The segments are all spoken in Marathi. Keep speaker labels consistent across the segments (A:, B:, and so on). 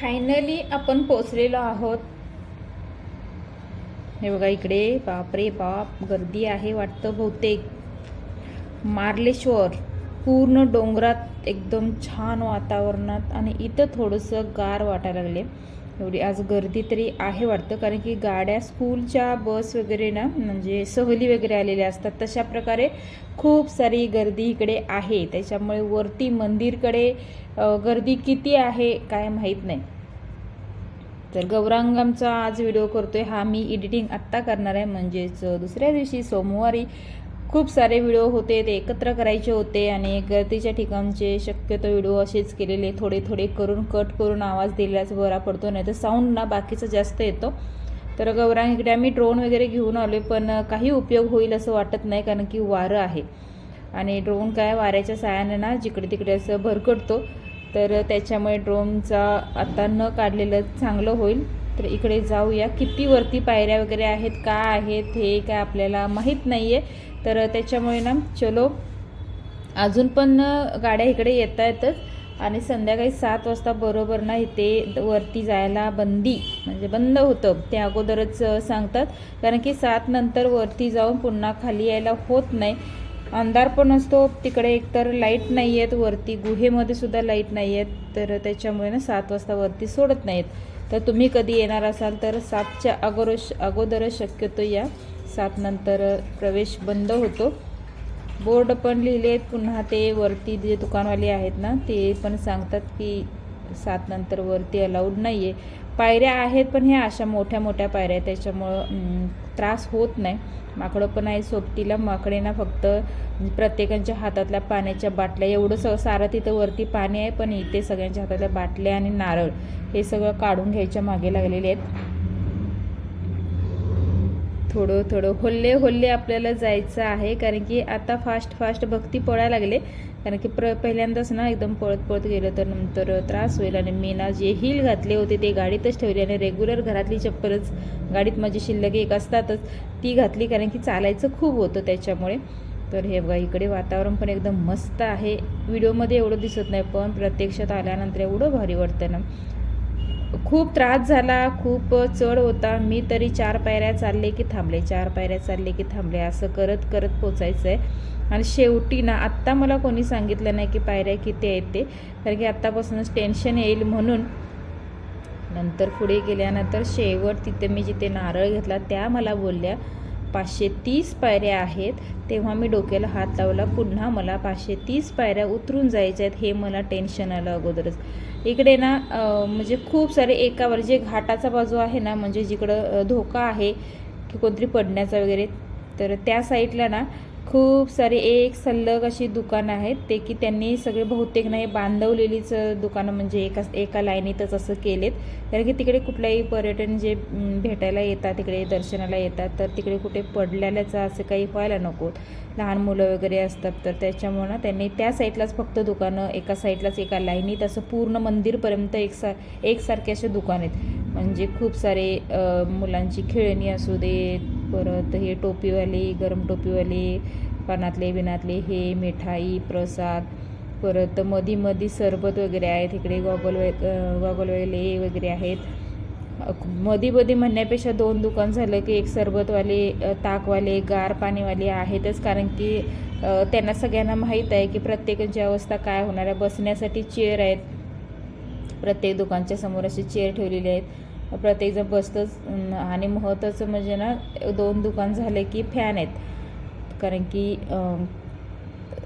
A: फायनली आपण पोचलेलो आहोत. हे बघा इकडे बापरे बाप गर्दी आहे वाटतं बहुतेक. मार्लेश्वर पूर्ण डोंगरात एकदम छान वातावरणात आणि इथं थोडंसं गार वाटायला लागले एवढी आज गर्दी तरी आहे वाटतं कारण की गाड्या स्कूलच्या बस वगैरे ना म्हणजे सहली वगैरे आलेल्या असतात तशा प्रकारे खूप सारी गर्दी इकडे आहे. त्याच्यामुळे वरती मंदिरकडे गर्दी किती आहे काय माहीत नाही. तर गौरांगमचा आज व्हिडिओ करतोय. हा मी एडिटिंग आत्ता करणार आहे. म्हणजेच दुसऱ्या दिवशी सोमवारी खूप सारे व्हिडिओ होते ते एकत्र करायचे होते आणि गर्दीच्या ठिकाणचे शक्यतो व्हिडिओ असेच केलेले थोडे थोडे करून कट करून आवाज दिल्याच बरा पडतो नाही तर साऊंड ना बाकीचा जास्त येतो. तर गौरांग इकडे आम्ही ड्रोन वगैरे घेऊन आलो पण काही उपयोग होईल असं वाटत नाही कारण की वारं आहे. आणि ड्रोन काय वाऱ्याच्या साहाय्याने ना जिकडे तिकडे असं भरकटतो तर त्याच्यामुळे ड्रोनचा आता न काढलेलं चांगलं होईल. तर इकडे जाऊया किती वरती पायऱ्या वगैरे आहेत का आहेत हे काय आपल्याला माहीत नाही आहे तर त्याच्यामुळे ना चलो. अजून पण गाड्या इकडे येत आहेतच आणि संध्याकाळी सात वाजता बरोबर ना इथे वरती जायला बंदी म्हणजे बंद होतं. ते अगोदरच सांगतात. कारण की सात नंतर वरती जाऊन पुन्हा खाली यायला होत नाही. अंधार पण असतो तिकडे एकतर लाइट नाही आहेत वरती. गुहेमध्ये सुद्धा लाइट नाही आहेत तर त्याच्यामुळे ना सात वाजता वरती सोडत नाहीत. तर तुम्ही कधी येणार असाल तर सातच्या अगोदर अगोदरच शक्यतो या. सात नंतर प्रवेश बंद होतो. बोर्ड पण लिहिले आहेत पुन्हा ते वरती जे दुकानवाले आहेत ना ते पण सांगतात की सात नंतर वरती अलाउड नाही आहे पायऱ्या आहेत पण ह्या अशा मोठ्या मोठ्या पायऱ्या आहेत त्याच्यामुळं त्रास होत नाही. माकडं पण आहे सोबतीला माकडे ना फक्त प्रत्येकांच्या हातातल्या पाण्याच्या बाटल्या. एवढं स सारं तिथं वरती पाणी आहे पण इथे सगळ्यांच्या हातातल्या बाटल्या आणि नारळ हे सगळं काढून घ्यायच्या मागे लागलेले आहेत. थोडं थोडं होल्ले होल्ले आपल्याला जायचं आहे. कारण की आता फास्ट फास्ट भक्ती पळायला लागले. कारण की प्र पहिल्यांदाच ना एकदम पळत पळत गेलं तर नंतर त्रास होईल. आणि मी ना जे हिल घातले होते ते गाडीतच ठेवले. आणि रेग्युलर घरातली चप्पलच गाडीत माझी शिल्लक एक असतातच ती घातली. कारण की चालायचं खूप होतं त्याच्यामुळे. तर हे बघा इकडे वातावरण पण एकदम मस्त आहे. व्हिडिओमध्ये एवढं दिसत नाही पण प्रत्यक्षात आल्यानंतर एवढं भारी वाटतं ना. खूप त्रास झाला खूप चढ होता. मी तरी चार पायऱ्या चालले की थांबले चार पायऱ्या चालले की थांबले असं करत करत पोचायचं आहे आणि शेवटी ना आत्ता मला कोणी सांगितलं नाही की पायऱ्या किती आहेत ते कारण की आत्तापासूनच टेन्शन येईल म्हणून. नंतर पुढे गेल्यानंतर शेवट तिथे मी जिथे नारळ घेतला त्या मला बोलल्या पाचशे तीस पायऱ्या आहेत. तेव्हा मी डोक्याला हात लावला पुन्हा मला पाचशे तीस पायऱ्या उतरून जायच्या आहेत. हे मला टेन्शन आलं अगोदरच. इकडे ना म्हणजे खूप सारे एकावर जे घाटाचा बाजू आहे ना म्हणजे जिकडं धोका आहे की कोणतरी पडण्याचा वगैरे तर त्या साईडला ना खूप सारे एक सल्लग अशी दुकानं आहेत. ते की त्यांनी सगळे बहुतेक नाही बांधवलेलीच दुकानं म्हणजे एका एका लाईनीतच असं केलेत. कारण की तिकडे कुठलाही पर्यटन जे भेटायला येतात तिकडे दर्शनाला येतात तर तिकडे कुठे पडलेल्याचं असं काही व्हायला नको. लहान मुलं वगैरे असतात तर त्याच्यामुळं ना त्यांनी त्या साईडलाच फक्त दुकानं एका साईडलाच एका लाईनीत असं पूर्ण मंदिरपर्यंत एक सा एकसारखे असे दुकान आहेत. म्हणजे खूप सारे मुलांची खेळणी असू दे परत हे टोपीवाले गरम टोपीवाले पानातले बिनातले हे मिठाई प्रसाद परत मधी मधी सरबत वगैरे आहेत. इकडे गॉगल गॉगलवाले वगैरे आहेत. मधी मधी म्हणण्यापेक्षा दोन दुकान झालं की एक सरबतवाले ताकवाले गार पाणीवाले आहेतच. कारण की त्यांना सगळ्यांना माहीत आहे की प्रत्येकाची अवस्था काय होणार आहे. बसण्यासाठी चेअर आहेत. प्रत्येक दुकानच्या समोर असे चेअर ठेवलेले आहेत. प्रत्येकजण बसतंच आणि महत्त्वाचं म्हणजे ना दोन दुकान झाले की फॅन आहेत. कारण की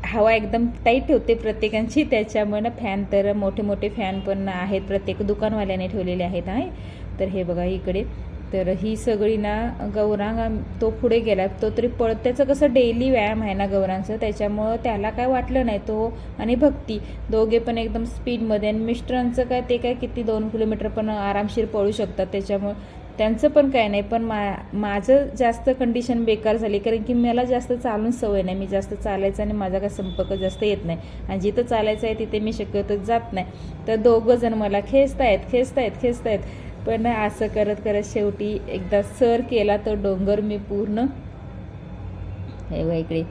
A: हवा एकदम टाईट होते प्रत्येकांची त्याच्यामुळे ना फॅन तर मोठे मोठे फॅन पण आहेत. प्रत्येक दुकानवाल्याने ठेवलेले आहेत आहे. तर हे बघा इकडे. तर ही सगळी ना गौरांग तो पुढे गेला. तो तरी पळत त्याचं कसं डेली व्यायाम आहे ना गौरांचं त्याच्यामुळं त्याला काय वाटलं नाही तो आणि भक्ती. दोघे पण एकदम स्पीडमध्ये आणि मिस्टरांचं काय ते काय किती दोन किलोमीटर पण आरामशीर पळू शकतात त्याच्यामुळं. त्यांचं पण काय नाही पण मा माझं जास्त कंडिशन बेकार झाली कारण की मला जास्त चालून सवय नाही. मी जास्त चालायचं आणि माझा काय संपर्क जास्त येत नाही. आणि जिथं चालायचं आहे तिथे मी शक्यतो जात नाही. तर दोघं जण मला खेचतायत खेचतायत खेचतायत. पण असं करत करत शेवटी एकदा सर केला तो डोंगर मी पूर्ण. हे इकडे.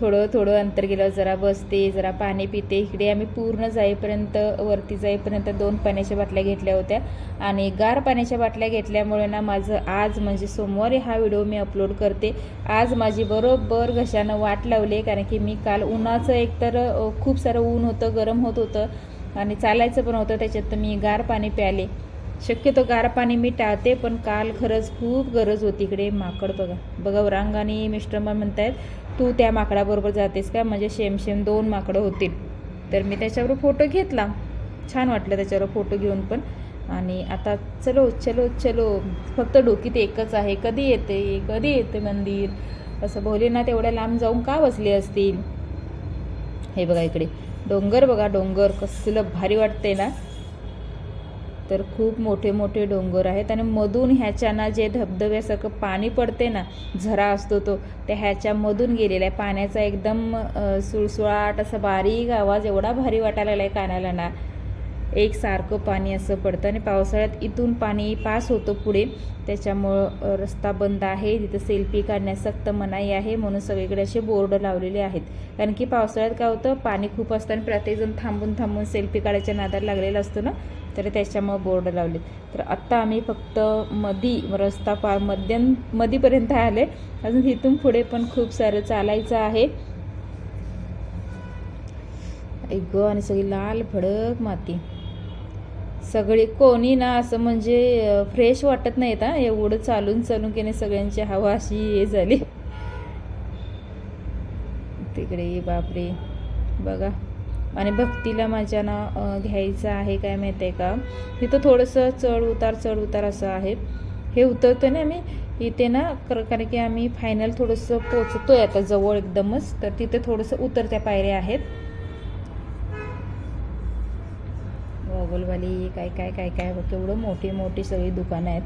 A: थोडं थोडं अंतर गेलं जरा बसते जरा पाणी पिते. इकडे आम्ही पूर्ण जाईपर्यंत वरती जाईपर्यंत दोन पाण्याच्या बाटल्या घेतल्या होत्या. आणि गार पाण्याच्या बाटल्या घेतल्यामुळे ना माझं आज म्हणजे सोमवारी हा व्हिडिओ मी अपलोड करते. आज माझी बरोबर घशानं वाट लावली कारण की मी काल उन्हाचं एकतर खूप सारं ऊन होतं गरम होत होतं. आणि चालायचं पण होतं त्याच्यात तर मी गार पाणी प्याले. शक्यतो गार पाणी मी टाळते पण काल खरंच खूप गरज होती इकडे माकड बघा. बघा रांग आणि मिस्टर म्हणतायत तू त्या माकडाबरोबर जातेस का? म्हणजे शेम शेम दोन माकडं होतील. तर मी त्याच्यावर फोटो घेतला. छान वाटलं त्याच्यावर फोटो घेऊन पण. आणि आता चलो चलो चलो. फक्त डोकीत एकच आहे. कधी येते? कधी येते मंदिर? असं भोलेनाथ एवढ्या लांब जाऊन का बसले असतील? हे बघा इकडे. डोंगर बघा डोंगर. कसलं भारी वाटते ना. तर खूप मोठे मोठे डोंगर आहेत आणि मधून ह्याच्याना जे धबधब्यासारखं पाणी पडते ना झरा असतो तो त्या ह्याच्यामधून गेलेला आहे. पाण्याचा एकदम सुळसुळाट असा बारीक आवाज एवढा भारी वाटायला लागला आहे कानाला ना. एक सारखं पाणी असं पडतं आणि पावसाळ्यात इथून पाणी पास होतं पुढे. त्याच्यामुळं रस्ता बंद आहे. तिथं सेल्फी काढण्यास सक्त मनाई आहे म्हणून सगळीकडे असे बोर्ड लावलेले आहेत. कारण की पावसाळ्यात काय होतं पाणी खूप असतं आणि प्रत्येकजण थांबून थांबून सेल्फी काढायच्या नादाला लागलेला असतो ना तर त्याच्यामुळं बोर्ड लावले. तर आत्ता आम्ही फक्त मधी रस्ता पा मध्यम मधीपर्यंत आले. अजून इथून पुढे पण खूप सारं चालायचं आहे. ऐक आणि सगळी लाल भडक माती. सगळी कोणी ना असं म्हणजे फ्रेश वाटत नाहीत हा. एवढं चालून चालून की नाही सगळ्यांची हवा अशी हे झाली. तिकडे बापरे. बघा. आणि भक्तीला माझ्या ना घ्यायचं आहे काय माहीत आहे का? तिथं थोडंसं चढ उतार चढ उतार असं आहे. हे उतरतो ना आम्ही इथे ना कर- कारण की आम्ही फायनल थोडंसं पोचतोय आता जवळ एकदमच तर तिथे थोडंसं उतरत्या पायऱ्या आहेत. गॉगलवाली काय काय काय काय बघ केवढं मोठी मोठी सगळी दुकानं आहेत.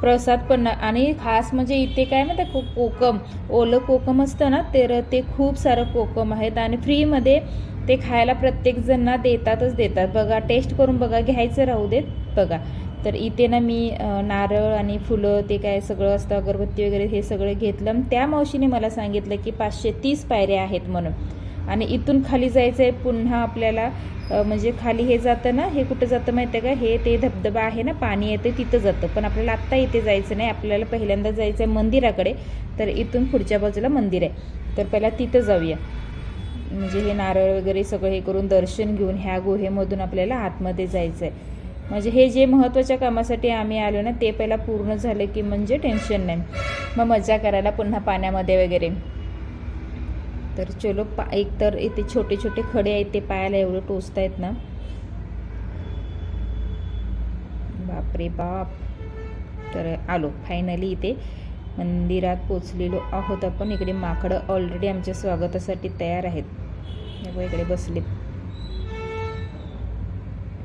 A: प्रसाद पण आणि खास म्हणजे इथे काय माहिती खूप कोकम. ओलं कोकम असतं ना तर ते खूप सारं कोकम आहेत. आणि फ्रीमध्ये ते खायला प्रत्येक ना देतातच देतात. बघा टेस्ट करून बघा घ्यायचं राहू देत बघा. तर इथे ना मी नारळ आणि फुलं ते काय सगळं असतं अगरबत्ती वगैरे हे सगळं घेतलं. आणि त्या मावशीने मला सांगितलं की पाचशे तीस पायऱ्या आहेत म्हणून. आणि इथून खाली जायचं आहे पुन्हा आपल्याला म्हणजे खाली हे जातं ना हे कुठं जातं माहिती आहे का? हे ते धबधबा आहे ना पाणी येतं तिथं जातं. पण आपल्याला आत्ता इथे जायचं नाही आपल्याला पहिल्यांदा जायचं आहे मंदिराकडे. तर इथून पुढच्या बाजूला मंदिर आहे. तर पहिला तिथं जाऊया. म्हणजे हे नारळ वगैरे सगळं हे करून दर्शन घेऊन ह्या गुहेमधून आपल्याला आतमध्ये जायचं आहे म्हणजे हे जे महत्त्वाच्या कामासाठी आम्ही आलो ना ते पहिला पूर्ण झालं की म्हणजे टेन्शन नाही. मग मजा करायला पुन्हा पाण्यामध्ये वगैरे. तर चलो पा एक तर इथे छोटे छोटे खडे आहेत ते पायाला एवढं टोचत आहेत ना. बापरे बाप. तर आलो फायनली इथे मंदिरात पोचलेलो आहोत आपण. इकडे माकडं ऑलरेडी आमच्या स्वागतासाठी तयार आहेत. इकडे बसले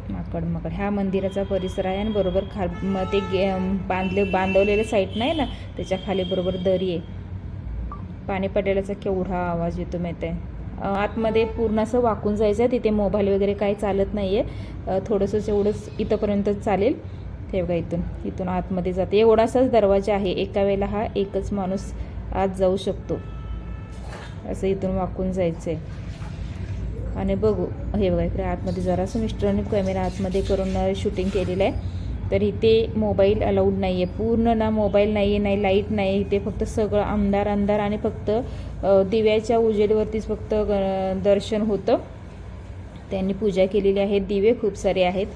A: माकड माकड. ह्या मंदिराचा परिसर आहे आणि बरोबर खाल मग ते गे बांधले बांधवलेलं साईट नाही ना? त्याच्याखाली बरोबर दरी आहे. पाणी पडलेल्याचा केवढा आवाज येतो माहीत आहे आतमध्ये पूर्ण असं वाकून जायचं आहे. तिथे मोबाईल वगैरे काही चालत नाही आहे थोडंसंच एवढंच इथंपर्यंत चालेल. ते बघा इथून इथून आतमध्ये जाते. एवढासाच दरवाजा आहे. एका वेळेला हा एकच माणूस आत जाऊ शकतो. असं इथून वाकून जायचं आहे आणि बघू हे बघा इकडे आतमध्ये जरासं मिस्टरांनी कॅमेरा आतमध्ये करून शूटिंग केलेलं आहे. तर इथे मोबाईल अलाउड नाही आहे पूर्ण ना मोबाईल नाही आहे नाही लाइट नाही इथे फक्त सगळं अंधार अंधार आणि फक्त दिव्याच्या उजेडवरतीच फक्त ग- दर्शन होतं. त्यांनी पूजा केलेली आहे. दिवे खूप सारे आहेत.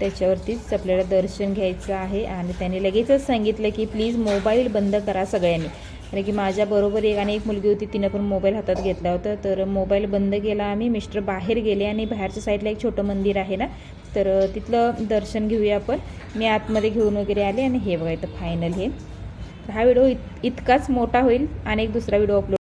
A: त्याच्यावरतीच आपल्याला दर्शन घ्यायचं आहे. आणि त्यांनी लगेचच सांगितलं की प्लीज मोबाईल बंद करा सगळ्यांनी. कारण की माझ्याबरोबर एक आणि एक मुलगी होती तिनं पण मोबाईल हातात घेतला होता. तर मोबाईल बंद केला आम्ही मिस्टर बाहेर गेले आणि बाहेरच्या साईडला एक छोटं मंदिर आहे ना तर तिथलं दर्शन घेऊया आपण. मी आतमध्ये घेऊन वगैरे आले आणि हे बघायचं फायनल हे. हा व्हिडिओ इत इतकाच मोठा होईल आणि एक दुसरा व्हिडिओ अपलोड